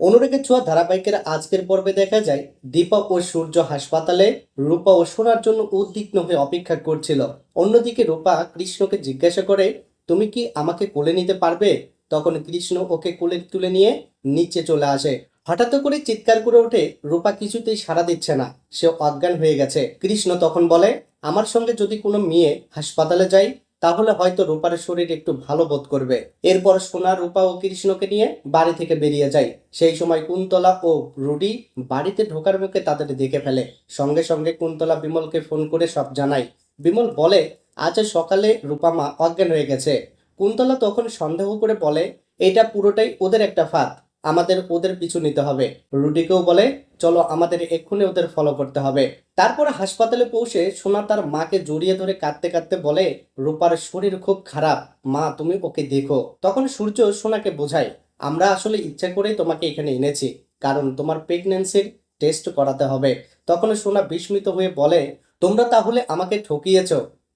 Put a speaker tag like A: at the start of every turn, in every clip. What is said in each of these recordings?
A: অনুরেখের ছোঁয়া ধারাবাহিকের আজকের পর্বে দেখা যায়, দীপা ও সূর্য হাসপাতালে রূপা ও সোনার জন্য উদ্বিগ্ন হয়ে অপেক্ষা করছিল। অন্যদিকে রূপা কৃষ্ণকে জিজ্ঞাসা করে, তুমি কি আমাকে কোলে নিতে পারবে? তখন কৃষ্ণ ওকে কোলে তুলে নিয়ে নিচে চলে আসে। হঠাৎ করে চিৎকার করে ওঠে, রূপা কিছুতেই সাড়া দিচ্ছে না সে অজ্ঞান হয়ে গেছে। কৃষ্ণ তখন বলে, আমার সঙ্গে যদি কোনো মেয়ে হাসপাতালে যায় তাহলে হয়তো রূপার শরীর একটু ভালো বোধ করবে। এরপর সোনা, রূপা ও কৃষ্ণকে নিয়ে বাড়ি থেকে বেরিয়ে যায়। সেই সময় কুন্তলা ও রুডি বাড়িতে ঢোকার মুখে তাদের দেখে ফেলে। সঙ্গে সঙ্গে কুন্তলা বিমলকে ফোন করে সব জানায়। বিমল বলে, আজ সকালে রূপামা অজ্ঞান হয়ে গেছে। কুন্তলা তখন সন্দেহ করে বলে, এটা পুরোটাই ওদের একটা ফাঁদ। আমাদের ওদের পিছু নিতে হবে। রুডিকেও বলে, চলো আমাদের এক্ষুনি ওদের ফলো করতে হবে। তারপর হাসপাতালে পৌঁছে সোনা তার মাকে জড়িয়ে ধরে কাঁদতে কাঁদতে বলে, রূপার শরীর খুব খারাপ। মা, তুমি ওকে দেখো। তখন সূর্য সোনাকে বোঝায়, আমরা আসলে ইচ্ছা করেই তোমাকে এখানে এনেছি, কারণ তোমার প্রেগনেন্সির টেস্ট করাতে হবে। তখন সোনা বিস্মিত হয়ে বলে, তোমরা তাহলে আমাকে ঠকিয়েছ।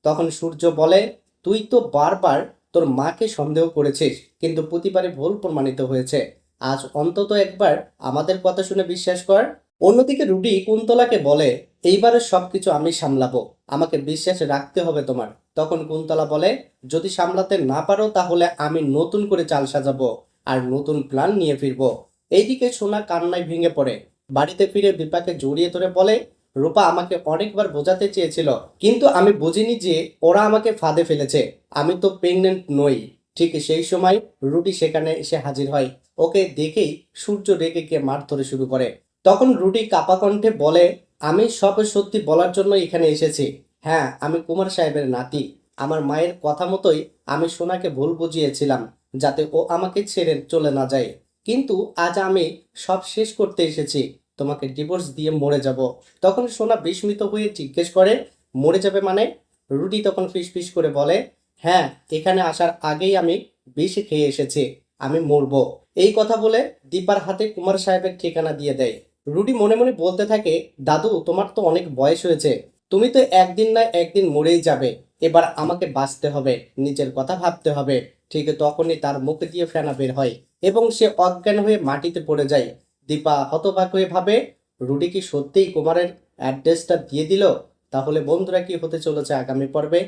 A: তখন সূর্য বলে, তুই তো বারবার তোর মাকে সন্দেহ করেছিস, কিন্তু প্রতিবারে ভুল প্রমাণিত হয়েছে। আজ অন্তত একবার আমাদের কথা শুনে বিশ্বাস কর, অন্যদিকে রুডি কুন্তলাকে বলে এইবারে সবকিছু আমি সামলাবো। আমাকে বিশ্বাস রাখতে হবে তোমার। তখন কুন্তলা বলে, যদি সামলাতে না পারো তাহলে আমি নতুন করে চাল সাজাবো আর নতুন প্ল্যান নিয়ে ফিরবো। এইদিকে সোনা কান্নায় ভেঙে পড়ে। বাড়িতে ফিরে বিপাকে জড়িয়ে ধরে বলে, রূপা আমাকে অনেকবার বোঝাতে চেয়েছিল, কিন্তু আমি বুঝিনি যে ওরা আমাকে ফাঁদে ফেলেছে। আমি তো প্রেগনেন্ট নই। ঠিক সেই সময় রুটি সেখানে এসে হাজির হয়। ওকে দেখেই সূর্য রেগে গিয়ে মার ধরে শুরু করে। তখন রুটি কাপা কণ্ঠে বলে, আমি সব সত্যি বলার জন্য এখানে এসেছি। হ্যাঁ আমি কুমার সাহেবের নাতি। আমার মায়ের কথা মতোই আমি সোনাকে ভুল বুঝিয়েছিলাম, যাতে ও আমাকে ছেড়ে চলে না যায়। কিন্তু আজ আমি সব শেষ করতে এসেছি। তোমাকে ডিভোর্স দিয়ে মরে যাব। তখন সোনা বিস্মিত হয়ে জিজ্ঞেস করে, মরে যাবে মানে? রুটি তখন ফিস করে বলে হ্যাঁ এখানে আসার আগেই আমি বিষ খেয়ে এসেছি। আমি মরবো। এই কথা বলে দীপার হাতে কুমার সাহেবের ঠিকানা দিয়ে দেয়। রুডি মনে মনে বলতে থাকে, দাদু, তোমার তো অনেক বয়স হয়েছে। তুমি তো একদিন না একদিন মরেই যাবে। এবার আমাকে বাঁচতে হবে, নিজের কথা ভাবতে হবে। ঠিক তখনই তার মুখ দিয়ে ফেনা বের হয় এবং সে অজ্ঞান হয়ে মাটিতে পড়ে যায়। দীপা হতবাক হয়ে ভাবে, রুডি কি সত্যিই কুমারের অ্যাড্রেসটা দিয়ে দিল? তাহলে বন্ধুরা কি হতে চলেছে আগামী পর্বে?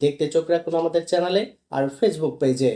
A: দেখতে চোখ রাখুন আমাদের চ্যানেলে আর ফেসবুক পেজে।